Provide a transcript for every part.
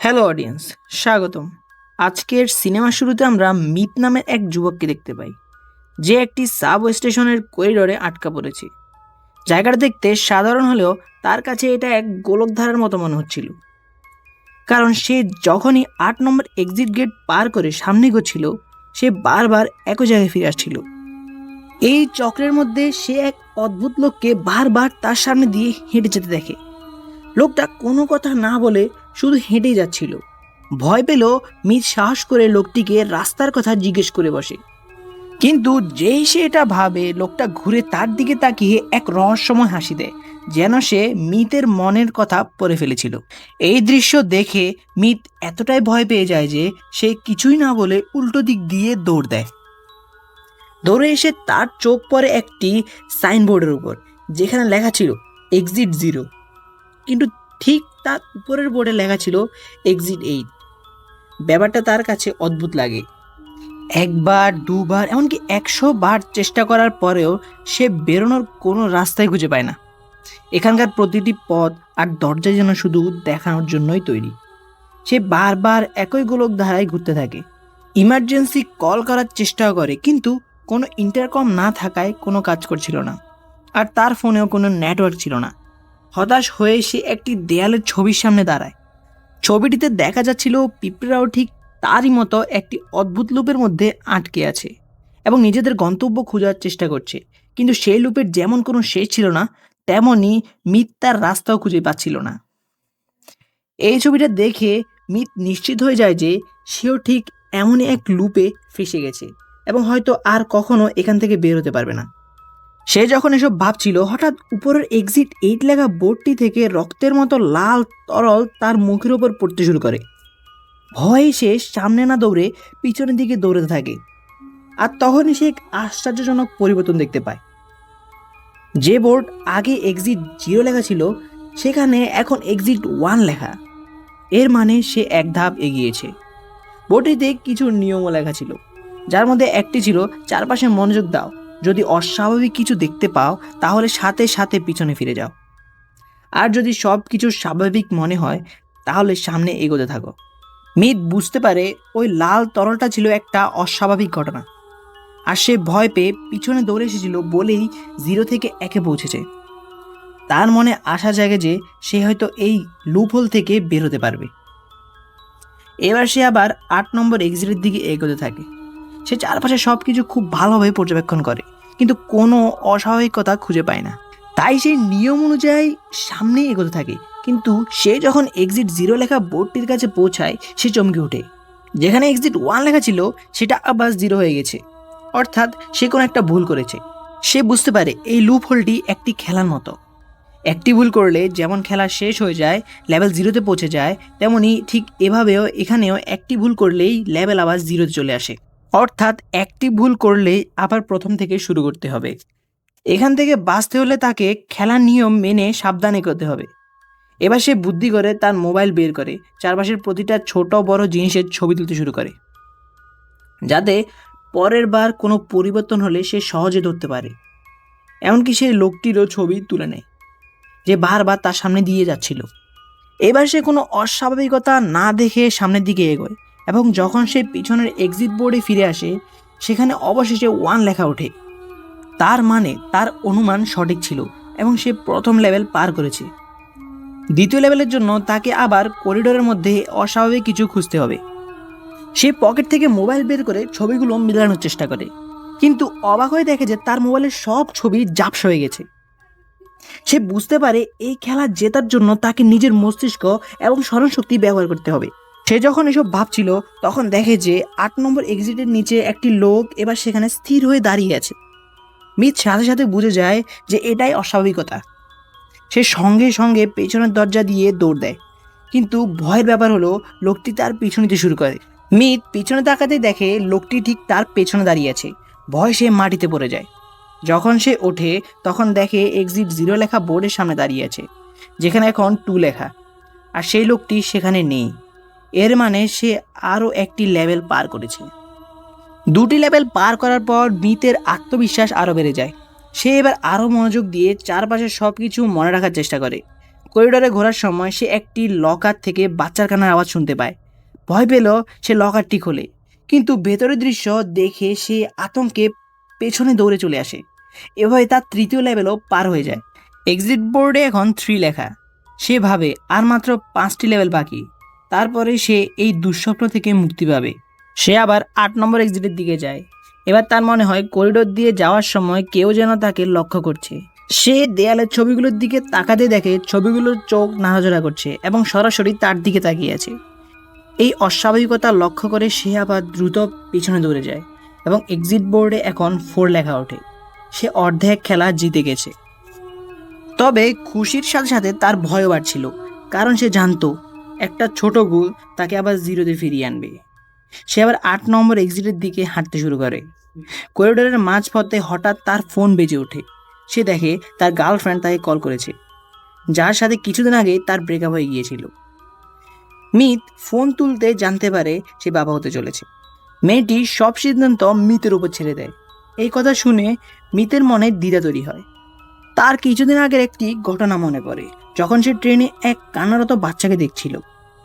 Hello audience স্বাগতম। আজকের cinema শুরুতে আমরা মিত নামের এক যুবককে দেখতে পাই। যে একটি সাব স্টেশনের করিডোরে আটকা পড়েছে। জায়গাটা দেখতে সাধারণ হলেও তার কাছে এটা এক গোলকধারার মতো মনে হচ্ছিল। কারণ সে যখনই আট নম্বর এক্সিট গেট পার করে সামনে গেছিল সে বারবার একই জায়গায় ফিরে আসছিল। এই চক্রের মধ্যে সে এক অদ্ভুত লোককে বারবার তার সামনে দিয়ে হেঁটে যেতে দেখে। লোকটা কোনো কথা না বলে শুধু হেঁটেই যাচ্ছিল। ভয় পেল মিত সাহস করে লোকটিকে রাস্তার কথা জিজ্ঞেস করে বসে। কিন্তু যেই সে এটা ভাবে, লোকটা ঘুরে তার দিকে তাকিয়ে এক রহস্যময় হাসি দেয়, যেন সে মিতের মনের কথা পড়ে ফেলেছিল। এই দৃশ্য দেখে মিত এতটাই ভয় পেয়ে যায় যে সে কিছুই না বলে উল্টো দিক দিয়ে দৌড় দেয়। দৌড়ে এসে তার চোখ পড়ে একটি সাইনবোর্ডের উপর, যেখানে লেখা ছিল এক্সিট জিরো কিন্তু ঠিক তার উপরের বোর্ডে লেখা ছিল এক্সিট এইট ব্যাপারটা তার কাছে অদ্ভুত লাগে। একবার, দুবার, এমনকি একশো বার চেষ্টা করার পরেও সে বেরোনোর কোনো রাস্তাই খুঁজে পায় না। এখানকার প্রতিটি পথ আর দরজা যেন শুধু দেখানোর জন্যই তৈরি। সে বারবার একই গোলক ধারায় ঘুরতে থাকে। ইমার্জেন্সি কল করার চেষ্টাও করে, কিন্তু কোনো ইন্টারকম না থাকায় কোনো কাজ করছিল না। আর তার ফোনেও কোনো নেটওয়ার্ক ছিল না। হতাশ হয়ে সে একটি দেয়ালের ছবির সামনে দাঁড়ায়। ছবিটিতে দেখা যাচ্ছিল পিঁপড়াও ঠিক তারই মতো একটি অদ্ভুত লুপের মধ্যে আটকে আছে এবং নিজেদের গন্তব্য খোঁজার চেষ্টা করছে। কিন্তু সেই লুপের যেমন কোনো শেষ ছিল না, তেমনই মিত তার রাস্তাও খুঁজে পাচ্ছিল না। এই ছবিটা দেখে মিত নিশ্চিত হয়ে যায় যে সেও ঠিক এমনই এক লুপে ফেসে গেছে এবং হয়তো আর কখনো এখান থেকে বের হতে পারবে না। সে যখন এসব ভাবছিল, হঠাৎ উপরের এক্সিট এইট লেখা বোর্ডটি থেকে রক্তের মতো লাল তরল তার মুখের ওপর পড়তে শুরু করে। ভয়ে সে সামনে না দৌড়ে পিছনের দিকে দৌড়াতে থাকে। আর তখনই সে এক আশ্চর্যজনক পরিবর্তন দেখতে পায়। যে বোর্ড আগে এক্সিট জিরো লেখা ছিল, সেখানে এখন এক্সিট ওয়ান লেখা। এর মানে সে এক ধাপ এগিয়েছে। বোর্ডটিতে কিছু নিয়মও লেখা ছিল, যার মধ্যে একটি ছিল, চারপাশে মনোযোগ দাও। যদি অস্বাভাবিক কিছু দেখতে পাও, তাহলে সাথে সাথে পিছনে ফিরে যাও। আর যদি সব কিছু স্বাভাবিক মনে হয়, তাহলে সামনে এগোতে থাকো। মিত বুঝতে পারে ওই লাল তরলটা ছিল একটা অস্বাভাবিক ঘটনা। আর সে ভয় পেয়ে পিছনে দৌড়ে এসেছিল বলেই জিরো থেকে একে পৌঁছেছে। তার মনে আশা জাগে যে সে হয়তো এই লুপহোল থেকে বের হতে পারবে। এবার সে আবার আট নম্বর এক্সিটের দিকে এগোতে থাকে। সে চারপাশে সব কিছু খুব ভালোভাবে পর্যবেক্ষণ করে, কিন্তু কোনো অস্বাভাবিকতা খুঁজে পায় না। তাই সে নিয়ম অনুযায়ী সামনেই এগোতে থাকে, কিন্তু সে যখন এক্সিট জিরো লেখা বোর্ডটির কাছে পৌঁছায়, সে চমকে ওঠে। যেখানে এক্সিট ওয়ান লেখা ছিল, সেটা আবার জিরো হয়ে গেছে। অর্থাৎ সে কোনো একটা ভুল করেছে। সে বুঝতে পারে এই লুপ হোলটি একটি খেলার মতো। একটি ভুল করলে যেমন খেলা শেষ হয়ে যায় লেভেল জিরোতে পৌঁছে যায়, তেমনি ঠিক এভাবেও এখানেও একটি ভুল করলেই লেভেল আবার জিরোতে চলে আসে। অর্থাৎ একটি ভুল করলেই আবার প্রথম থেকে শুরু করতে হবে। এখান থেকে বাঁচতে হলে তাকে খেলার নিয়ম মেনে সাবধানে করতে হবে। এবার সে বুদ্ধি করে তার মোবাইল বের করে, চারপাশের প্রতিটা ছোট বড় জিনিসের ছবি তুলতে শুরু করে। যাতে পরের বার কোনো পরিবর্তন হলে সে সহজে ধরতে পারে। এমনকি সেই লোকটিরও ছবি তুলে নেয়, যে বারবার তার সামনে দিয়ে যাচ্ছিল। এবার সে কোনো অস্বাভাবিকতা না দেখে সামনের দিকে এগোয়। এবং যখন সে পিছনের এক্সিট বোর্ডে ফিরে আসে, সেখানে অবশেষে ওয়ান লেখা ওঠে। তার মানে তার অনুমান সঠিক ছিল এবং সে প্রথম লেভেল পার করেছে। দ্বিতীয় লেভেলের জন্য তাকে আবার করিডোরের মধ্যে অস্বাভাবিক কিছু খুঁজতে হবে। সে পকেট থেকে মোবাইল বের করে ছবিগুলো মেলানোর চেষ্টা করে, কিন্তু অবাক হয়ে দেখে যে তার মোবাইলের সব ছবি জাপস হয়ে গেছে। সে বুঝতে পারে এই খেলা জেতার জন্য তাকে নিজের মস্তিষ্ক এবং স্মরণশক্তি ব্যবহার করতে হবে। সে যখন এসব ভাবছিল, তখন দেখে যে আট নম্বর এক্সিটের নিচে একটি লোক এবার সেখানে স্থির হয়ে দাঁড়িয়ে আছে। মিত সাথে সাথে বুঝে যায় যে এটাই অস্বাভাবিকতা। সে সঙ্গে সঙ্গে পেছনের দরজা দিয়ে দৌড় দেয়। কিন্তু ভয়ের ব্যাপার হলো, লোকটি তার পিছু নিতে শুরু করে। মিত পিছনে তাকাতে দেখে লোকটি ঠিক তার পেছনে দাঁড়িয়ে আছে। ভয় সে মাটিতে পড়ে যায়। যখন সে ওঠে, তখন দেখে এক্সিট জিরো লেখা বোর্ডের সামনে দাঁড়িয়ে আছে, যেখানে এখন টু লেখা। আর সেই লোকটি সেখানে নেই। এর মানে সে আরও একটি লেভেল পার করেছে। দুটি লেভেল পার করার পর মিতের আত্মবিশ্বাস আরও বেড়ে যায়। সে এবার আরও মনোযোগ দিয়ে চারপাশের সব কিছু মনে রাখার চেষ্টা করে। করিডোরে ঘোরার সময় সে একটি লকার থেকে বাচ্চার কান্নার আওয়াজ শুনতে পায়। ভয় পেল সে লকারটি খোলে, কিন্তু ভেতরের দৃশ্য দেখে সে আতঙ্কে পেছনে দৌড়ে চলে আসে। এভাবে তার তৃতীয় লেভেলও পার হয়ে যায়। এক্সিট বোর্ডে এখন থ্রি লেখা। সে ভাবে আর মাত্র পাঁচটি লেভেল বাকি। তারপরে সে এই দুঃস্বপ্ন থেকে মুক্তি পাবে। সে আবার আট নম্বর এক্সিটের দিকে যায়। এবার তার মনে হয় করিডোর দিয়ে যাওয়ার সময় কেউ যেন তাকে লক্ষ্য করছে। সে দেয়ালের ছবিগুলোর দিকে তাকাতে দেখে ছবিগুলোর চোখ নাড়াচড়া করছে এবং সরাসরি তার দিকে তাকিয়ে আছে। এই অস্বাভাবিকতা লক্ষ্য করে সে আবার দ্রুত পিছনে দৌড়ে যায় এবং এক্সিট বোর্ডে এখন ফোর লেখা ওঠে। সে অর্ধেক খেলা জিতে গেছে। তবে খুশির সাথে সাথে তার ভয়ও বাড়ছিল, কারণ সে জানতো একটা ছোট গোল তাকে আবার জিরোতে ফিরিয়ে আনবে। সে আবার আট নম্বর এক্সিটের দিকে হাঁটতে শুরু করে। করিডোরের মাঝপথে হঠাৎ তার ফোন বেজে ওঠে। সে দেখে তার গার্লফ্রেন্ড তাকে কল করেছে। যার সাথে কিছুদিন আগে তার ব্রেকআপ হয়ে গিয়েছিল। মিত ফোন তুলতে জানতে পারে সে বাবা হতে চলেছে। মেয়েটি সব সিদ্ধান্ত মিতের উপর ছেড়ে দেয়। এই কথা শুনে মিতের মনে দ্বিধা তৈরি হয়। তার কিছুদিন আগের একটি ঘটনা মনে পড়ে। যখন সে ট্রেনে এক কান্নারত বাচ্চাকে দেখছিল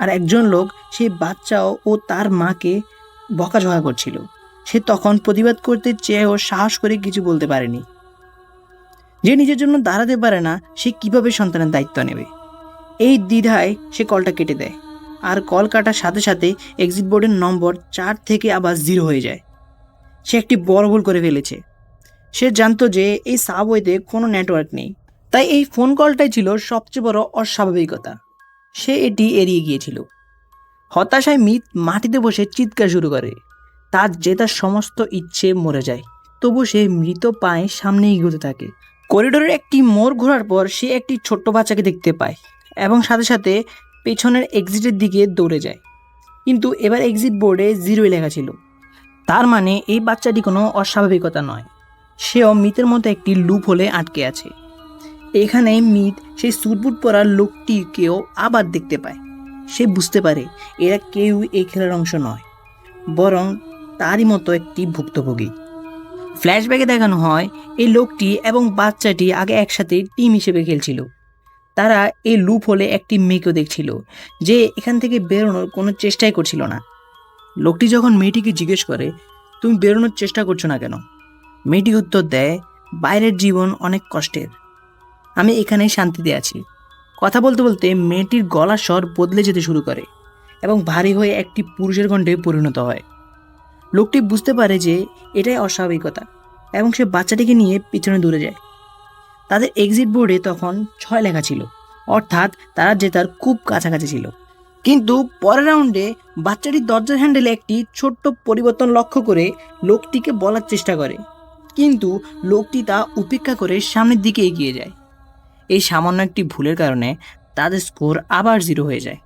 আর একজন লোক সেই বাচ্চাও ও তার মাকে বকাঝকা করছিল। সে তখন প্রতিবাদ করতে চেয়েও সাহস করে কিছু বলতে পারেনি। যে নিজের জন্য দাঁড়াতে পারে না, সে কীভাবে সন্তানের দায়িত্ব নেবে? এই দ্বিধায় সে কলটা কেটে দেয় আর কল কাটার সাথে সাথে এক্সিট বোর্ডের নম্বর চার থেকে আবার জিরো হয়ে যায়। সে একটি বড় ভুল করে ফেলেছে। সে জানতো যে এই সাবওয়েতে কোনো নেটওয়ার্ক নেই। তাই এই ফোন কলটাই ছিল সবচেয়ে বড় অস্বাভাবিকতা। সে এটি এড়িয়ে গিয়েছিল। হতাশায় মিত মাটিতে বসে চিৎকার শুরু করে। তার জেতার সমস্ত ইচ্ছে মরে যায়। তবু সে মৃত পায়ে সামনে এগোতে থাকে। করিডোরের একটি মোড় ঘোরার পর সে একটি ছোট্ট বাচ্চাকে দেখতে পায় এবং সাথে সাথে পেছনের এক্সিটের দিকে দৌড়ে যায়। কিন্তু এবার এক্সিট বোর্ডে জিরোই লেখা ছিল। তার মানে এই বাচ্চাটি কোনো অস্বাভাবিকতা নয়। সেও মিতের মতো একটি লুপ হলে আটকে আছে। এখানে মিত সেই সুটবুট পরা লোকটিকেও আবার দেখতে পায়। সে বুঝতে পারে এরা কেউ এই খেলার অংশ নয়, বরং তারই মতো একটি ভুক্তভোগী। ফ্ল্যাশব্যাকে দেখানো হয়, এই লোকটি এবং বাচ্চাটি আগে একসাথে টিম হিসেবে খেলছিল। তারা এই লুপ হলে একটি মেয়েকেও দেখছিল, যে এখান থেকে বেরোনোর কোনো চেষ্টাই করছিল না। লোকটি যখন মেয়েটিকে জিজ্ঞেস করে, তুমি বেরোনোর চেষ্টা করছ না কেন? মেয়েটি উত্তর দেয়, বাইরের জীবন অনেক কষ্টের। আমি এখানেই শান্তিতে আছি। কথা বলতে বলতে মেয়েটির গলার স্বর বদলে যেতে শুরু করে এবং ভারী হয়ে একটি পুরুষের কণ্ঠে পরিণত হয়। লোকটি বুঝতে পারে যে এটাই অস্বাভাবিকতা এবং সে বাচ্চাটিকে নিয়ে পিছনে দূরে যায়। তাদের এক্সিট বোর্ডে তখন ছয় লেখা ছিল, অর্থাৎ তারা জেতার খুব কাছাকাছি ছিল। কিন্তু পরের রাউন্ডে বাচ্চাটির দরজার হ্যান্ডেলে একটি ছোট্ট পরিবর্তন লক্ষ্য করে লোকটিকে বলার চেষ্টা করে। কিন্তু লোকটি তা উপেক্ষা করে সামনের দিকে এগিয়ে যায়। এই সামান্য একটি ভুলের কারণে তাদের স্কোর আবার জিরো হয়ে যায়।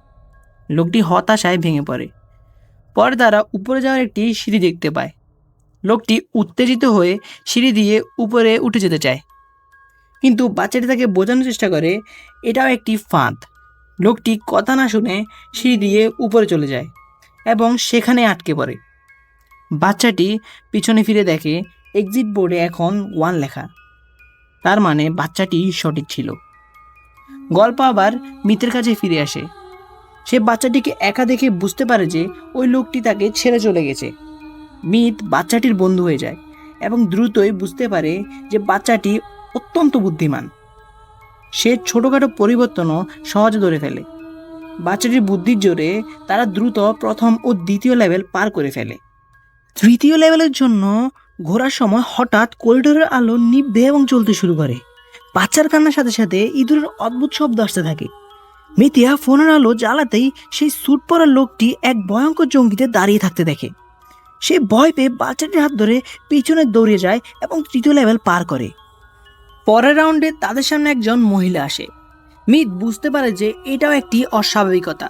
লোকটি হতাশায় ভেঙে পড়ে। পরে তারা উপরে যাওয়ার একটি সিঁড়ি দেখতে পায়। লোকটি উত্তেজিত হয়ে সিঁড়ি দিয়ে উপরে উঠে যেতে চায়। কিন্তু বাচ্চাটি তাকে বোঝানোর চেষ্টা করে, এটাও একটি ফাঁদ। লোকটি কথা না শুনে সিঁড়ি দিয়ে উপরে চলে যায় এবং সেখানে আটকে পড়ে। বাচ্চাটি পিছনে ফিরে দেখে এক্সিট বোর্ডে এখন ওয়ান লেখা। তার মানে বাচ্চাটি সঠিক ছিল। গল্প আবার মিতের কাছে ফিরে আসে। সে বাচ্চাটিকে একা দেখে বুঝতে পারে যে ওই লোকটি তাকে ছেড়ে চলে গেছে। মিত বাচ্চাটির বন্ধু হয়ে যায় এবং দ্রুতই বুঝতে পারে যে বাচ্চাটি অত্যন্ত বুদ্ধিমান। সে ছোটোখাটো পরিবর্তনও সহজে ধরে ফেলে। বাচ্চাটির বুদ্ধির জোরে তারা দ্রুত প্রথম ও দ্বিতীয় লেভেল পার করে ফেলে। তৃতীয় লেভেলের জন্য ঘোরার সময় হঠাৎ করিডোরের আলো নিভবে এবং চলতে শুরু করে। বাচ্চার কান্নার সাথে সাথে ইঁদুরের অদ্ভুত শব্দ আসতে থাকে। মিতিয়া ফোনের আলো জ্বালাতেই সেই স্যুট পরা লোকটি এক ভয়ঙ্কর জঙ্গিতে দাঁড়িয়ে থাকতে দেখে। সে ভয় পেয়ে বাচ্চাটির হাত ধরে পিছনে দৌড়ে যায় এবং তৃতীয় লেভেল পার করে। পরের রাউন্ডে তাদের সামনে একজন মহিলা আসে। মিত বুঝতে পারে যে এটাও একটি অস্বাভাবিকতা,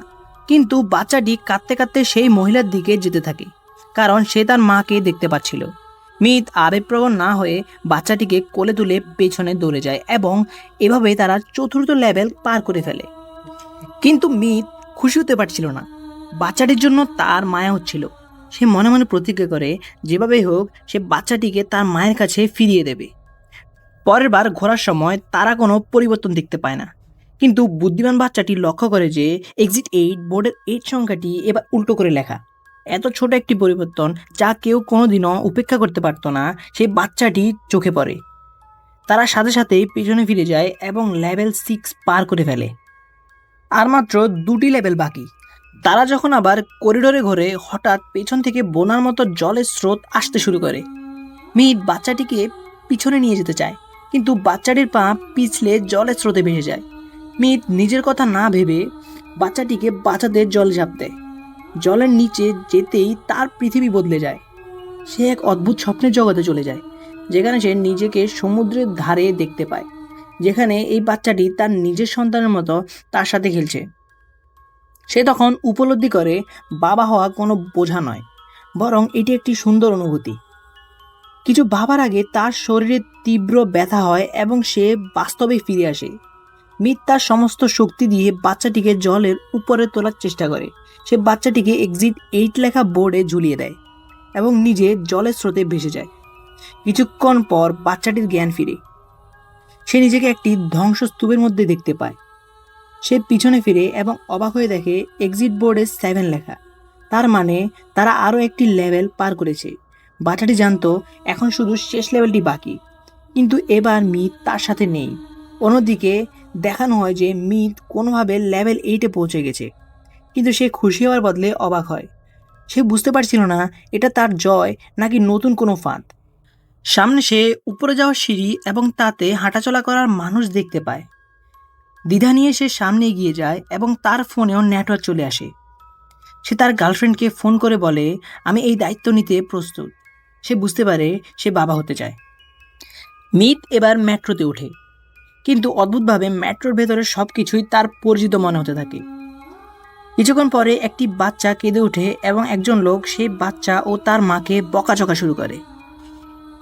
কিন্তু বাচ্চাটি কাঁদতে কাঁদতে সেই মহিলার দিকে যেতে থাকে, কারণ সে তার মাকে দেখতে পাচ্ছিল। মিত আবেগপ্রবণ না হয়ে বাচ্চাটিকে কোলে তুলে পেছনে দৌড়ে যায় এবং এভাবে তারা চতুর্থ লেভেল পার করে ফেলে। কিন্তু মিত খুশি হতে পারছিল না। বাচ্চাটির জন্য তার মায়া হচ্ছিল। সে মনে মনে প্রতিজ্ঞা করে, যেভাবেই হোক, সে বাচ্চাটিকে তার মায়ের কাছে ফিরিয়ে দেবে। পরের বার ঘোরার সময় তারা কোনো পরিবর্তন দেখতে পায় না। কিন্তু বুদ্ধিমান বাচ্চাটি লক্ষ্য করে যে এক্সিট এইট বোর্ডের এইট সংখ্যাটি এবার উল্টো করে লেখা। এত ছোট একটি পরিবর্তন যা কেউ কোনোদিনও উপেক্ষা করতে পারতো না, সেই বাচ্চাটি চোখে পড়ে। তারা সাথে সাথেই পেছনে ফিরে যায় এবং লেভেল সিক্স পার করে ফেলে। আর মাত্র দুটি লেভেল বাকি। তারা যখন আবার করিডোরে ঘরে, হঠাৎ পেছন থেকে বোনার মতো জলের স্রোত আসতে শুরু করে। মিট বাচ্চাটিকে পিছনে নিয়ে যেতে চায়, কিন্তু বাচ্চাটির পা পিছলে জলের স্রোতে ভেসে যায়। মিত নিজের কথা না ভেবে বাচ্চাটিকে বাঁচাতে জল ঝাঁপ দেয়। জলের নিচে যেতেই তার পৃথিবী বদলে যায়। সে এক অদ্ভুত স্বপ্নের জগতে চলে যায়, যেখানে সে নিজেকে সমুদ্রের ধারে দেখতে পায়, যেখানে এই বাচ্চাটি তার নিজের সন্তানের মতো তার সাথে খেলছে। সে তখন উপলব্ধি করে, বাবা হওয়া কোনো বোঝা নয়, বরং এটি একটি সুন্দর অনুভূতি। কিছু ভাবার আগে তার শরীরে তীব্র ব্যথা হয় এবং সে বাস্তবে ফিরে আসে। মিত তার সমস্ত শক্তি দিয়ে বাচ্চাটিকে জলের উপরে তোলার চেষ্টা করে। সে বাচ্চাটিকে এক্সিট এইট লেখা বোর্ডে ঝুলিয়ে দেয় এবং নিজে জলের স্রোতে ভেসে যায়। কিছুক্ষণ পর বাচ্চাটির জ্ঞান ফিরে। সে নিজেকে একটি ধ্বংসস্তূপের মধ্যে দেখতে পায়। সে পিছনে ফিরে এবং অবাক হয়ে দেখে এক্সিট বোর্ডে সেভেন লেখা। তার মানে তারা আরও একটি লেভেল পার করেছে। বাচ্চাটি জানতো এখন শুধু শেষ লেভেলটি বাকি। কিন্তু এবার মিত তার সাথে নেই। অন্যদিকে দেখানো হয় যে মিত কোনোভাবে লেভেল এইটে পৌঁছে গেছে। কিন্তু সে খুশি হওয়ার বদলে অবাক হয়। সে বুঝতে পারছিল না, এটা তার জয় নাকি নতুন কোনো ফাঁদ। সামনে সে উপরে যাওয়ার সিঁড়ি এবং তাতে হাঁটাচলা করার মানুষ দেখতে পায়। দ্বিধা নিয়ে সে সামনে এগিয়ে যায় এবং তার ফোনেও নেটওয়ার্ক চলে আসে। সে তার গার্লফ্রেন্ডকে ফোন করে বলে, আমি এই দায়িত্ব নিতে প্রস্তুত। সে বুঝতে পারে সে বাবা হতে চায়। মিত এবার মেট্রোতে ওঠে। কিন্তু অদ্ভুতভাবে মেট্রোর ভেতরে সব কিছুই তার পরিচিত মনে হতে থাকে। কিছুক্ষণ পরে একটি বাচ্চা কেঁদে ওঠে এবং একজন লোক সেই বাচ্চা ও তার মাকে বকাঝকা শুরু করে।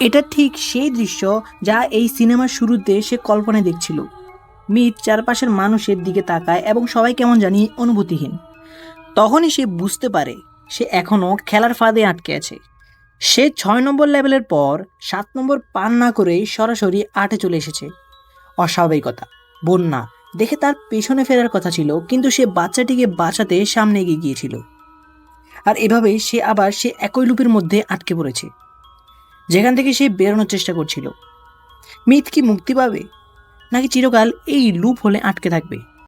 এটা ঠিক সেই দৃশ্য যা এই সিনেমার শুরুতে সে কল্পনায় দেখছিল। মিত চারপাশের মানুষের দিকে তাকায় এবং সবাই কেমন জানি অনুভূতিহীন। তখনই সে বুঝতে পারে, সে এখনও খেলার ফাঁদে আটকে আছে। সে ছয় নম্বর লেভেলের পর সাত নম্বর পার না করেই সরাসরি আটে চলে এসেছে। অস্বাভাবিকতা। বন্যা। দেখে তার পেছনে ফেরার কথা ছিল, কিন্তু সে বাচ্চাটিকে বাঁচাতে সামনে এগিয়ে গিয়েছিল। আর এভাবে সে আবার সে একই লুপের মধ্যে আটকে পড়েছে। যেখান থেকে সে বেরোনোর চেষ্টা করছিল। মিথ কি মুক্তি পাবে? নাকি চিরকাল এই লুপ হলে আটকে থাকবে?